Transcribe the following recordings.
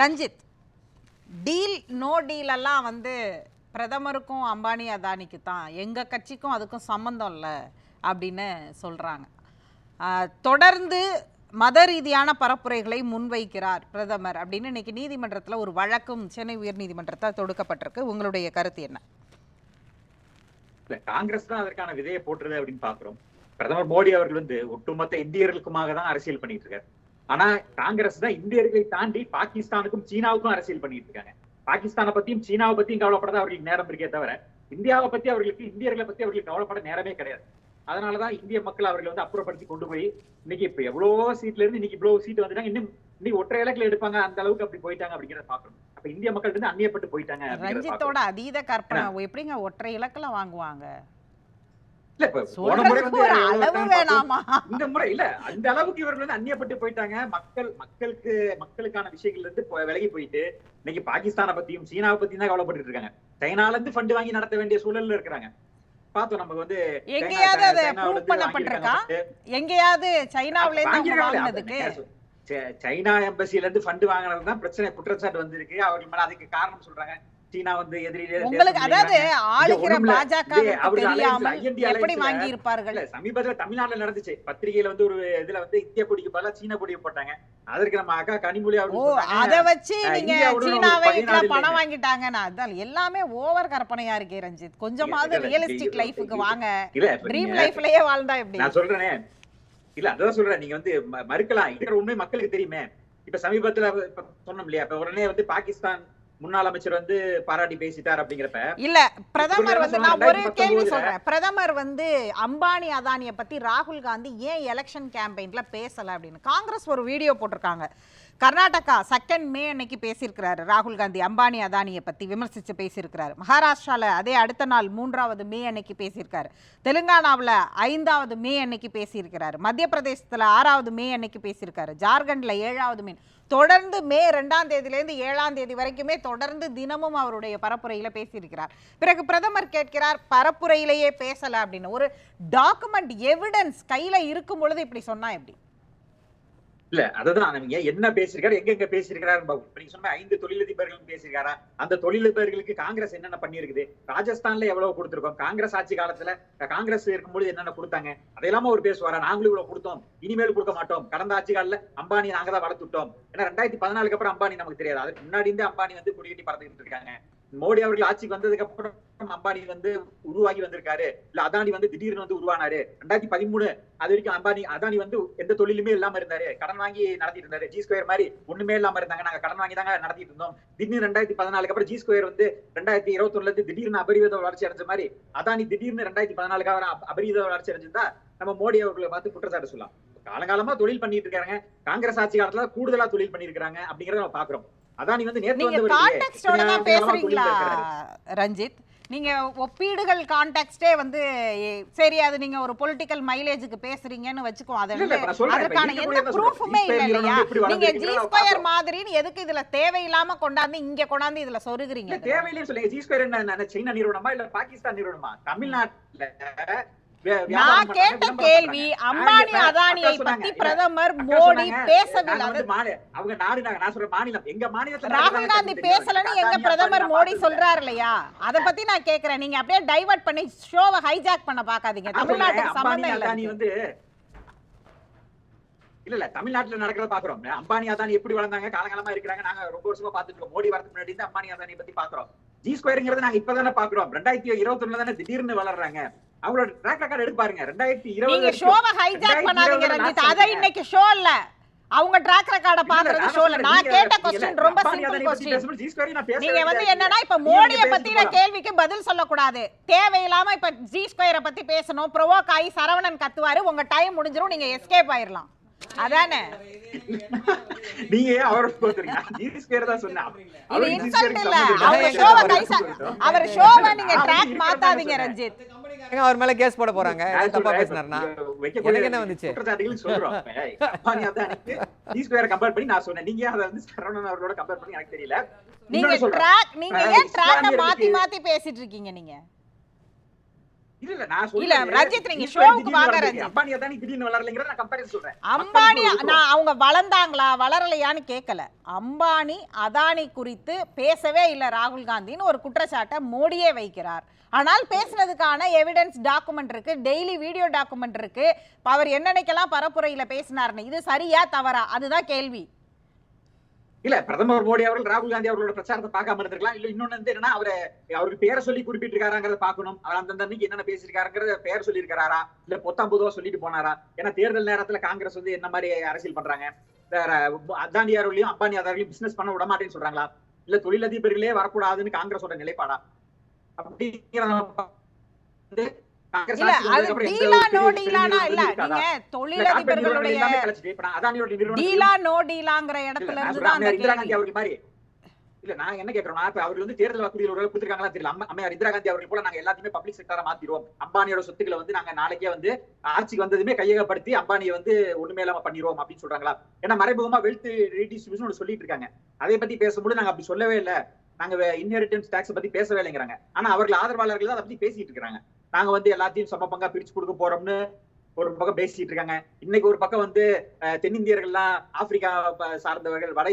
Ranjith. Deal no deal எல்லாம் வந்து பிரதமருக்கும் அம்பானி அதானிக்கு தான் எங்கள் கட்சிக்கும் அதுக்கும் சம்மந்தம் இல்லை அப்படின்னு சொல்கிறாங்க தொடர்ந்து மத ரீதியான பரப்புரைகளை முன்வைக்கிறார் பிரதமர் அப்படின்னு இன்னைக்கு நீதிமன்றத்தில் ஒரு வழக்கும் சென்னை உயர்நீதிமன்றத்தால் தொடுக்கப்பட்டிருக்கு. உங்களுடைய கருத்து என்ன? காங்கிரஸ் தான் அதற்கான விதையை போட்டுறது அப்படின்னு பாக்குறோம். பிரதமர் மோடி அவர்கள் வந்து ஒட்டுமொத்த இந்தியர்களுக்குமாக தான் அரசியல் பண்ணிட்டு இருக்காரு. ஆனா காங்கிரஸ் தான் இந்தியர்களை தாண்டி பாகிஸ்தானுக்கும் சீனாவுக்கும் அரசியல் பண்ணிட்டு இருக்காங்க. பாகிஸ்தானை பத்தியும் சீனாவை பத்தியும் கவலைப்பட அவர்களுக்கு நேரம் இருக்கே தவிர இந்தியாவை பத்தி அவர்களுக்கு இந்தியர்களை பத்தி அவர்களுக்கு கவலைப்பட நேரமே கிடையாது. அதனாலதான் இந்திய மக்கள் அவர்களை வந்து அப்புறப்படுத்தி கொண்டு போய் இன்னைக்கு இப்ப எவ்வளவோ சீட்ல இருந்து இன்னைக்கு இவ்வளவு சீட் வந்துட்டாங்க. இன்னும் இன்னைக்கு ஒற்றை இலக்கில் எடுப்பாங்க அந்த அளவுக்கு அப்படி போயிட்டாங்க அப்படிங்கிறத பாக்கணும் அப்ப இந்திய மக்கள் வந்து அந்நியப்பட்டு போயிட்டாங்க ரஞ்சித்தோட. அதீத கற்பனை எப்படிங்க ஒற்றை இலக்கில் வாங்குவாங்க? இந்த முறை இல்ல அந்த அளவுக்கு இவர்கள் வந்து அந்நியப்பட்டு போயிட்டாங்க. மக்கள் மக்களுக்கு மக்களுக்கான விஷயங்கள்ல இருந்து விலகி போயிட்டு இன்னைக்கு பாகிஸ்தானை பத்தியும் சீனாவை பத்தியும் தான் கவலைப்பட்டு இருக்காங்க. சைனால இருந்து ஃபண்ட் வாங்கி நடத்த வேண்டிய சூழல்ல இருக்கிறாங்க. பார்த்தோம் நமக்கு வந்து எங்கேயாவது அதை ப்ரூவ் பண்ணப்பட்டிருக்கா? எங்கேயாவது சைனாவுல இருந்து வாங்கினதுக்கு? சைனா எம்பசில இருந்து ஃபண்ட் வாங்கினது தான் பிரச்சனை குற்றச்சாட்டு வந்திருக்கு. மேல அதுக்கு காரணம் சொல்றாங்க. சீனா வந்து எதிரிலே உங்களுக்கு அதாவது ஆளுகிற. பாஜக தெரியாமல் எப்படி வாங்கி இருப்பார்கள் சமீபத்துல தமிழ்நாட்டுல நடந்துச்சு. பத்திரிகையில வந்து ஒரு இதுல வந்து இந்திய கொடிக்கு பதிலா சீன கொடியை போட்டாங்க. அதற்கு நம்ம அக்கா கனிமொழி அவர்கள் அத வச்சு நீங்க சீனாவை பணம் இல்லைங்க. வாங்கிட்டாங்கன்னா அதான் எல்லாமே ஓவர் கற்பனையா இருக்கே ரஞ்சித். கொஞ்சமாவது ரியலிஸ்டிக் லைஃபுக்கு வாங்க. ட்ரீம் லைஃப்லயே வாழ்ந்தா எப்படி? நான் சொல்றேனே. இல்ல அதான் சொல்றேன். நீங்க வந்து மறுக்கலாம். இருக்கிற உண்மை மக்களுக்கு தெரியுமே. இப்ப சமீபத்துல சொன்னோம் இல்லையா? இப்ப உடனே வந்து பாகிஸ்தான் முன்னாள் அமைச்சர் வந்து பாராட்டி பேசிட்டார் அப்படிங்கிறப்ப இல்ல பிரதமர் வந்து நான் ஒரு கேள்வி 2019 சொல்றேன். பிரதமர் வந்து அம்பானி அதானிய பத்தி ராகுல் காந்தி ஏன் எலெக்ஷன் கேம்பெயின்ல பேசல அப்படின்னு. காங்கிரஸ் ஒரு வீடியோ போட்டிருக்காங்க. கர்நாடகா செகண்ட் மே அன்னைக்கு பேசியிருக்கிறாரு ராகுல் காந்தி அம்பானி அதானியை பத்தி விமர்சிச்சு பேசியிருக்கிறாரு. மகாராஷ்டிரால அதே அடுத்த நாள் மூன்றாவது மே அன்னைக்கு பேசியிருக்காரு. தெலுங்கானாவுல ஐந்தாவது மே அன்னைக்கு பேசியிருக்கிறாரு. மத்திய பிரதேசத்துல ஆறாவது மே அன்னைக்கு பேசியிருக்காரு. ஜார்க்கண்ட்ல ஏழாவது மே தொடர்ந்து மே ரெண்டாம் தேதியிலேருந்து ஏழாம் தேதி வரைக்குமே தொடர்ந்து தினமும் அவருடைய பரப்புரையில பேசியிருக்கிறார். பிறகு பிரதமர் கேட்கிறார் பரப்புரையிலேயே பேசல அப்படின்னு. ஒரு டாக்குமெண்ட் எவிடன்ஸ் கையில இருக்கும் பொழுது இப்படி சொன்னா எப்படி? இல்ல அததான் நீங்க என்ன பேசியிருக்காரு எங்க எங்க பேசியிருக்காரு நீங்க சொன்ன ஐந்து தொழிலதிபர்களும் பேசியிருக்காரா? அந்த தொழிலதிபர்களுக்கு காங்கிரஸ் என்னென்ன பண்ணிருக்குது ராஜஸ்தான்ல எவ்வளவு கொடுத்திருக்கோம்? காங்கிரஸ் ஆட்சி காலத்துல காங்கிரஸ் இருக்கும்போது என்னென்ன கொடுத்தாங்க? அதையெல்லாம் அவர் பேசுவாரா? நாங்களும் இவ்வளவு கொடுத்தோம். இனிமேல் கொடுக்க மாட்டோம். கடந்த ஆட்சி காலத்துல அம்பானி நாங்க தான் வளர்த்துட்டோம். ஏன்னா ரெண்டாயிரத்தி பதினாலுக்கு அப்புறம் அம்பானி நமக்கு தெரியாது. அதுக்கு முன்னாடி இருந்து அம்பானி வந்து குடிக்கட்டி பறந்துகிட்டு இருக்காங்க. மோடி அவர்கள் ஆட்சிக்கு வந்ததுக்கு அப்புறம் அம்பானி வந்து உருவாகி வந்திருக்காரு. இல்ல அதானி வந்து திடீர்னு வந்து உருவானாரு. ரெண்டாயிரத்தி பதிமூணு அது வரைக்கும் அம்பானி அதானி வந்து எந்த தொழிலுமே இல்லாம இருந்தாரு. கடன் வாங்கி நடத்திட்டு இருந்தாரு. ஜி ஸ்கொயர் மாதிரி ஒண்ணுமே இல்லாம இருந்தாங்க. நாங்க கடன் வாங்கி தாங்க நடத்திட்டு இருந்தோம். திடீர்னு ரெண்டாயிரத்தி பதினாலுக்கு அப்புறம் ஜி ஸ்கொயர் வந்து ரெண்டாயிரத்தி இருபத்தி ஒண்ணுல இருந்து திடீர்னு அபரிவித வளர்ச்சி அடைஞ்ச மாதிரி அதானி திடீர்னு ரெண்டாயிரத்தி பதினாலுக்கு அப்புறம் அபரிவித வளர்ச்சி அடைஞ்சிருந்தா நம்ம மோடி அவர்களை பார்த்து குற்றச்சாட்டு சொல்லலாம். காலங்காலமா தொழில் பண்ணிட்டு இருக்காங்க. காங்கிரஸ் ஆட்சி காலத்துல கூடுதலா தொழில் பண்ணிருக்காங்க அப்படிங்கறத நம்ம பாக்குறோம் அதானி வந்து நேத்து நீங்க. கான்டெக்ஸ்டோட தான் பேசுறீங்களா. ரஞ்சித் நீங்க ஒப்பீடுகள் கான்டெக்ஸ்டே வந்து சரி அது நீங்க ஒரு பொலிட்டிக்கல் மைலேஜுக்கு பேசுறீங்கன்னு வச்சுக்கோ அதற்கான எந்த ப்ரூஃபுமே. இல்ல இல்லையா நீங்க ஜி ஸ்கொயர். மாதிரின்னு எதுக்கு இதுல தேவையில்லாம கொண்டாந்து இங்க கொண்டாந்து இதுல சொருகுறீங்க? தேவையில்லைன்னு சொல்லுங்க ஜி ஸ்கொயர் என்ன சைனா நிறுவனமா இல்ல பாகிஸ்தான் நிறுவனமா தமிழ்நாட்டுல நான் கேட்ட கேள்வி. அம்பானி அதானியை பத்தி பிரதமர் மோடி பேசவில்லை. அவங்க நாடு நாங்க நான் சொல்ற மாநிலம். எங்க மாநிலத்துல ராகுல் காந்தி. பேசலன்னு எங்க பிரதமர் மோடி சொல்றாரு. இல்லையா? அத பத்தி நான் கேக்குறேன். நீங்க அப்படியே டைவர்ட் பண்ணி ஷோவை ஹைஜாக் பண்ண பாக்காதீங்க தமிழ்நாட்டுக்கு சம்பந்தம் இல்ல. வந்து இல்ல இல்ல தமிழ்நாட்டுல நடக்கிறத பாக்குறோம். அம்பானி அதானி எப்படி வளர்ந்தாங்க காலகாலமா இருக்கிறாங்க நாங்க ரொம்ப வருஷமா பாத்துட்டு இருக்கோம். மோடி வரதுக்கு முன்னாடி அம்பானி அதானி பத்தி பாக்குறோம். ஜி ஸ்கொயருங்கிறது நாங்க இப்பதானே பாக்குறோம் ரெண்டாயிரத்தி இருபத்தி ஒண்ணுல தானே திடீர்னு வளர்றாங்க. அவங்களோட ட்ராக் ரெக்கார்ட் எடுத்து பாருங்க ரெண்டாயிரத்தி இருபது. ஷோவை ஹைஜாக் பண்ணாதீங்க ரஞ்சித். அத இன்னைக்கு ஷோ இல்ல அவங்க ட்ராக் ரெக்கார்ட பாக்குறது இல்ல நான் கேட்ட இல்ல, ரொம்ப சிம்பிள் பேச நீங்க வந்து என்னன்னா இப்ப மோடிய பத்தின. கேள்விக்கு பதில் சொல்லக்கூடாது. தேவையில்லாம இப்ப ஜி ஸ்கொயரை பத்தி பேசணும். ப்ரொவோக் ஆகி சரவணன் கத்துவாரு. உங்க டைம் முடிஞ்சிரும். நீங்க எஸ்கேப் ஆயிரலாம். அதானே? நீங்க அவரை தான் இன்சல்ட் இல்ல. ஷோவை கைசா ஷோவை நீங்க ட்ராக் மாத்தாதீங்க. ரஞ்சித். மேல கேஸ் போட போறாங்க. தப்பா வைக்கக்கூடிய எனக்கு என்ன வந்துச்சு? குற்றச்சாட்டுகள் சொல்றோம் கம்பேர் பண்ணி நான் சொன்னேன். நீங்க அதை வந்து சரவணன் அவர்களோட கம்பேர் பண்ணி எனக்கு தெரியல. நீங்க. ட்ராக் நீங்க ஏன் ட்ராக்க மாத்தி மாத்தி பேசிட்டு இருக்கீங்க நீங்க? இல்ல நான் இல்ல, ரஞ்சித், நீங்க ஷோவுக்கு வாங்க. அம்பானி அதானி திடீர்னு வளரலைங்கிறத நான் கம்பேரிசன் சொல்றேன். அம்பானி மக்களுக்கு ஒரு நான் அவங்க வளர்ந்தாங்களா வளரலையான்னு கேட்கல அம்பானி அதானி குறித்து பேசவே இல்லை ராகுல் காந்தின்னு ஒரு குற்றச்சாட்டை மோடியே வைக்கிறார். ஆனால் பேசுனதுக்கான எவிடன்ஸ் டாக்குமெண்ட் இருக்கு டெய்லி வீடியோ டாக்குமெண்ட் இருக்கு. அவர் என்னன்னைக்கெல்லாம் பரப்புரையில பேசினார்னு இது சரியா தவறா? அதுதான் கேள்வி. இல்ல பிரதமர் மோடி அவர்கள் ராகுல் காந்தி அவர்களோட பிரச்சாரத்தை பார்க்காம இருந்திருக்கலாம். இல்ல இன்னொன்னு வந்து என்னன்னா அவரு அவருக்கு பேரை சொல்லி குறிப்பிட்டிருக்காராங்கிறத பாக்கணும் அவர் அந்தந்த அன்னைக்கு என்னென்ன பேசியிருக்காருங்கிறத பேர் சொல்லியிருக்காரா? இல்ல பொத்தாம் பொதுவா சொல்லிட்டு போனாரா? ஏன்னா தேர்தல் நேரத்துல காங்கிரஸ் வந்து என்ன மாதிரி அரசியல் பண்றாங்க? வேற யாரையும் அம்பானி பிசினஸ் பண்ண விட மாட்டேன்னு சொல்றாங்களா? இல்ல தொழிலதிபர்களே வரக்கூடாதுன்னு காங்கிரஸோட நிலைப்பாடா? அப்படிங்கிற இல்ல? நீங்க என்ன கேக்குறேன்னா இப்ப அவர் வந்து தேர்தல் வாக்குறுதியில் ஒரு கொடுத்திருக்காங்களா தெரியல. அம்மா அம்மையார் இந்திரா காந்தி அவர்கள் போல நாங்க எல்லாத்தையுமே பப்ளிக் செக்டரா மாத்திடுவோம். அம்பானியோட சொத்துக்களை வந்து நாங்க நாளைக்கே வந்து ஆட்சிக்கு வந்ததுமே கையகப்படுத்தி அம்பானியை வந்து ஒண்ணுமே இல்லாம பண்ணிடுவோம் அப்படின்னு சொல்றாங்களா? ஏன்னா மறைமுகமா வெல்த் ரீடிஸ்ட்ரிபியூஷன் சொல்லிட்டு இருக்காங்க. அதை பத்தி பேசும்போது நாங்க அப்படி சொல்லவே இல்ல. நாங்க இன்ஹெரிட்டன்ஸ் டாக்ஸ் பத்தி பேசவே இல்லைங்கிறாங்க. ஆனா அவர்கள் ஆதரவாளர்கள் அதை பத்தி பேசிட்டு இருக்காங்க நாங்க வந்து எல்லாத்தையும் சம பங்கா பிரிச்சு கொடுக்க போறோம்னு ஒரு பக்கம் பேசிட்டு இருக்காங்க. இன்னைக்கு ஒரு பக்கம் வந்து தென்னிந்தியர்கள்லாம் ஆப்பிரிக்கா சார்ந்தவர்கள் வட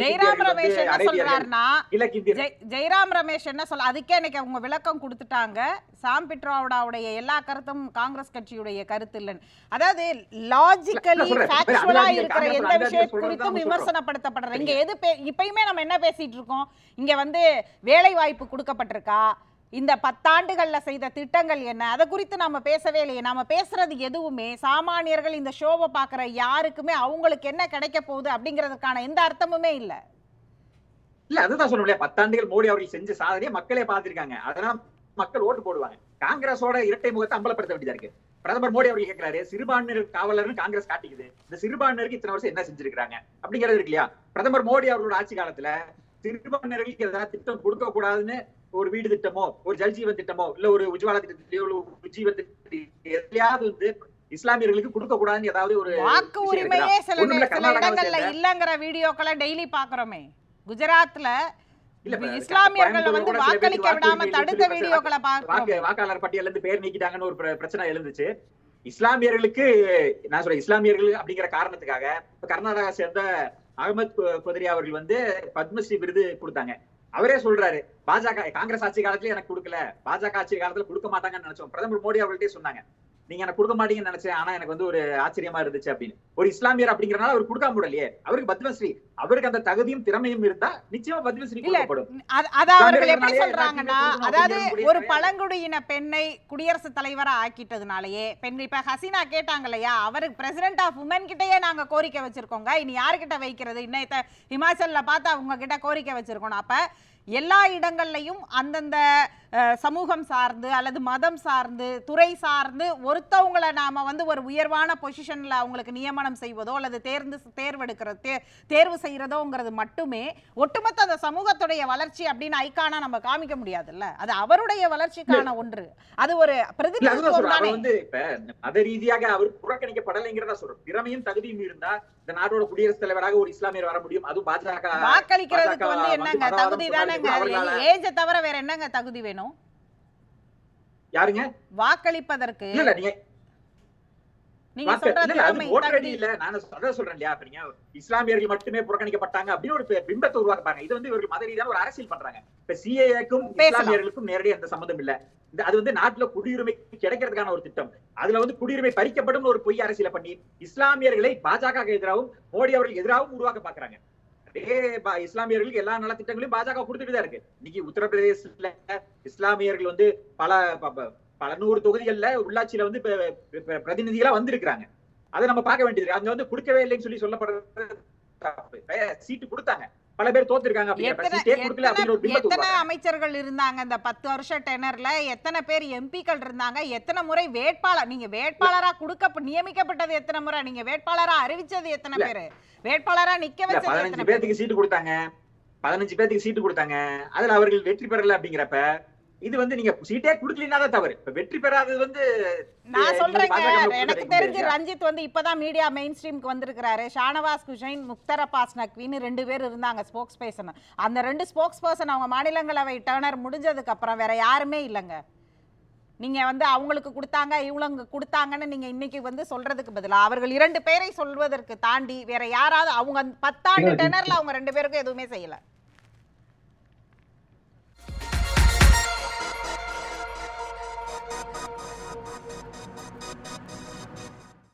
ஜெயராம் ரமேஷ் என்ன சொல்றாருன்னா கிழக்கிந்தியர்கள் ஜெய்- ஜெயராம் ரமேஷ் என்ன சொல்ல அதுக்கே எனக்கு அவங்க விளக்கம் கொடுத்துட்டாங்க. சாம் பிட்ரோடாவுடைய எல்லா கருத்தும் காங்கிரஸ் கட்சியுடைய கருத்து இல்லைன்னு. அதாவது லாஜிக்கலி. ஃபேக்சுவலா இருக்கிற எந்த விஷயம் குறித்தும் தான் விமர்சனப்படுத்தப்படுற இங்க எது இப்பயுமே நம்ம என்ன பேசிட்டு இருக்கோம்? இங்க வந்து வேலை வாய்ப்பு கொடுக்கப்பட்டிருக்கா? இந்த பத்தாண்டுகள்ல செய்த திட்டங்கள் என்ன? அதை குறித்து நாம பேசவே இல்லையே. நாம பேசுறது எதுவுமே சாமானியர்கள் இந்த ஷோவை பார்க்குற யாருக்குமே அவங்களுக்கு என்ன கிடைக்க போகுது அப்படிங்கிறதுக்கான எந்த அர்த்தமுமே இல்லை. இல்ல அதுதான் சொல்ல முடியாது. பத்தாண்டுகள் மோடி அவர்கள் செஞ்ச சாதனையை மக்களே பார்த்திருக்காங்க. அதனால மக்கள் ஓட்டு போடுவாங்க. காங்கிரஸோட இரட்டை முகத்தை அம்பலப்படுத்த வேண்டியதா இருக்கு. பிரதமர் மோடி அவர்கள் கேட்கிறாரு சிறுபான்மையினர் காவலர்னு காங்கிரஸ் காட்டிக்குது. இந்த சிறுபான்மையினருக்கு இத்தனை வருஷம் என்ன செஞ்சிருக்காங்க அப்படிங்கிறது இருக்கு இல்லையா? பிரதமர் மோடி அவர்களோட ஆட்சி காலத்துல சிறுபான்மையினர்களுக்கு ஏதாவது திட்டம் கொடுக்க கூடாதுன்னு ஒரு வீடு திட்டமோ ஒரு ஜல் ஜீவன் திட்டமோ இல்ல ஒரு உஜ்வாலா திட்டத்திலயோ இல்ல ஒரு ஜீவன் திட்டத்திலயோ எதுலயாவது வந்து இஸ்லாமியர்களுக்கு கொடுக்க கூடாதுன்னு ஏதாவது ஒரு வாக்கு உரிமையே? சில இடங்கள்ல இல்லங்கிற வீடியோக்களை டெய்லி பாக்குறோமே குஜராத்ல இஸ்லாமியர்களை வந்து வாக்களிக்க விடாம தடுத்த வீடியோக்களை வாக்கு பாக்குறோம் வாக்காளர் பட்டியல்ல இருந்து பேர் நீக்கிட்டாங்கன்னு ஒரு பிர- பிரச்சனை எழுந்துச்சு. இஸ்லாமியர்களுக்கு நான் சொல்றேன் இஸ்லாமியர்கள் அப்படிங்கிற காரணத்துக்காக கர்நாடகா சேர்ந்த அகமத் குதிரி அவர்கள் வந்து பத்மஸ்ரீ விருது கொடுத்தாங்க. அவரே சொல்றாரு பாஜக காங்கிரஸ் ஆட்சி காலத்துல எனக்கு கொடுக்கல பாஜக ஆட்சி காலத்துல கொடுக்க மாட்டாங்கன்னு நினைச்சோம். பிரதமர் மோடி அவர்கள்ட்டே சொன்னாங்க. நீங்க எனக்கு கொடுக்க மாட்டீங்கன்னு நினைச்சேன். ஆனா எனக்கு வந்து ஒரு ஆச்சரியமா இருந்துச்சு அப்படின்னு. ஒரு இஸ்லாமியர் அப்படிங்கறனால அவர் கொடுக்காம விடலையே. அவருக்கு பத்மஸ்ரீ. அவருக்கு அந்த தகுதியும் திறமையும் இருந்தா நிச்சயமா பத்மஸ்ரீ கொடுக்கப்படும். அது- அவர்கள் எப்படி சொல்றாங்கன்னா அதாவது ஒரு பழங்குடியின பெண்ணை குடியரசுத் தலைவரா ஆக்கிட்டதுனாலயே பெண் இப்ப ஹசீனா கேட்டாங்க இல்லையா அவருக்கு பிரசிடென்ட் ஆஃப் உமன் கிட்டயே நாங்க கோரிக்கை வச்சிருக்கோங்க. இனி யார்கிட்ட வைக்கிறது? இன்னத்த ஹிமாச்சல்ல பார்த்து அவங்க கிட்ட கோரிக்கை வச்சிருக்கோம். அப்ப எல்லா இடங்கள்லையும் அந்தந்த சமூகம் சார்ந்து அல்லது மதம் சார்ந்து துறை சார்ந்து ஒருத்தவங்களை நாம வந்து ஒரு உயர்வான பொசிஷன்ல அவங்களுக்கு நியமனம் செய்வதோ அல்லது தேர்ந்து தேர்வெடுக்கிறது தே தேர்வு செய்யறதோங்கிறது மட்டுமே ஒட்டுமொத்த அந்த சமூகத்துடைய வளர்ச்சி அப்படின்னு ஐக்கானா நம்ம காமிக்க முடியாதுல்ல. அது அவருடைய வளர்ச்சிக்கான ஒன்று. அது ஒரு பிரதிநிதித்துவம் தானே. மத ரீதியாக அவர் புறக்கணிக்கப்படலைங்கிறதா சொல்றோம் திறமையும் தகுதியும் இருந்தா இந்த நாட்டோட குடியரசுத் தலைவராக ஒரு இஸ்லாமியர் வர முடியும். அதுவும் பாஜக வாக்களிக்கிறதுக்கு வந்து என்னங்க? தகுதி தானேங்க ஏஜ தவிர வேற என்னங்க தகுதி வேணும்? யாருங்க? வாக்களிப்பதற்கு. இல்ல நீங்க நீங்க இஸ்லாமியர்கள் மட்டுமே புறக்கணிக்கப்பட்டாங்க அப்படின்னு ஒரு பிம்பத்தை உருவாக்க பாருங்க. இது வந்து இவர்கள் மத ரீதியான ஒரு அரசியல் பண்றாங்க. இப்ப சிஏக்கும். இஸ்லாமியர்களுக்கும் நேரடியாக எந்த சம்பந்தம் இல்ல. அது வந்து நாட்டுல குடியுரிமை கிடைக்கிறதுக்கான ஒரு திட்டம். அதுல வந்து குடியுரிமை பறிக்கப்படும் ஒரு பொய் அரசியல பண்ணி இஸ்லாமியர்களை பாஜக எதிராகவும் மோடி அவர்களுக்கு எதிராகவும் உருவாக்க பாக்குறாங்க. அப்படியே இஸ்லாமியர்களுக்கு எல்லா நலத்திட்டங்களையும் பாஜக கொடுத்துட்டு தான் இருக்கு. இன்னைக்கு உத்தரப்பிரதேசத்துல இஸ்லாமியர்கள் வந்து பல பல நூறு தொகுதிகள்ல உள்ளாட்சியில வந்து பிரதிநிதிகளா வந்திருக்கிறாங்க. அதை நம்ம பார்க்க வேண்டியது அங்க வந்து கொடுக்கவே இல்லைன்னு சொல்லி சொல்லப்படுறது சீட்டு கொடுத்தாங்க. பல பேர் தோத்துருக்காங்க எத்தனை. அமைச்சர்கள் இருந்தாங்க இந்த பத்து வருஷ டெனர்ல எத்தனை பேர் எம்பிக்கள் இருந்தாங்க? எத்தனை முறை வேட்பாளர்? நீங்க வேட்பாளரா கொடுக்க நியமிக்கப்பட்டது எத்தனை முறை? நீங்க வேட்பாளரா அறிவிச்சது எத்தனை. பேரு? வேட்பாளரா நிக்க வச்சது பதினஞ்சு பேத்துக்கு சீட்டு கொடுத்தாங்க. பதினஞ்சு பேத்துக்கு சீட்டு கொடுத்தாங்க. அதுல அவர்கள் வெற்றி பெறல அப்படிங்கிறப்ப இது வந்து நீங்க சீட்டே கொடுக்கலனா தான் தவறு. இப்ப வெற்றி பெறாதது வந்து நான் சொல்றேங்க. எனக்கு தெரிஞ்சு. ரஞ்சித் வந்து இப்பதான் மீடியா மெயின் ஸ்ட்ரீம்க்கு வந்திருக்கிறாரு. ஷானவாஸ் குஷைன் முக்தர் அப்பாஸ் நக்வின்னு ரெண்டு பேர் இருந்தாங்க ஸ்போக்ஸ் பர்சன். அந்த ரெண்டு ஸ்போக்ஸ் பர்சன் அவங்க மாநிலங்களவை டேர்னர் முடிஞ்சதுக்கு அப்புறம் வேற யாருமே இல்லைங்க. நீங்க வந்து அவங்களுக்கு கொடுத்தாங்க இவங்க கொடுத்தாங்கன்னு நீங்க இன்னைக்கு வந்து சொல்றதுக்கு பதிலா. அவர்கள் இரண்டு பேரை சொல்வதற்கு தாண்டி வேற யாராவது அவங்க பத்தாண்டு டெனர்ல அவங்க ரெண்டு பேருக்கும் எதுவுமே செய்யல.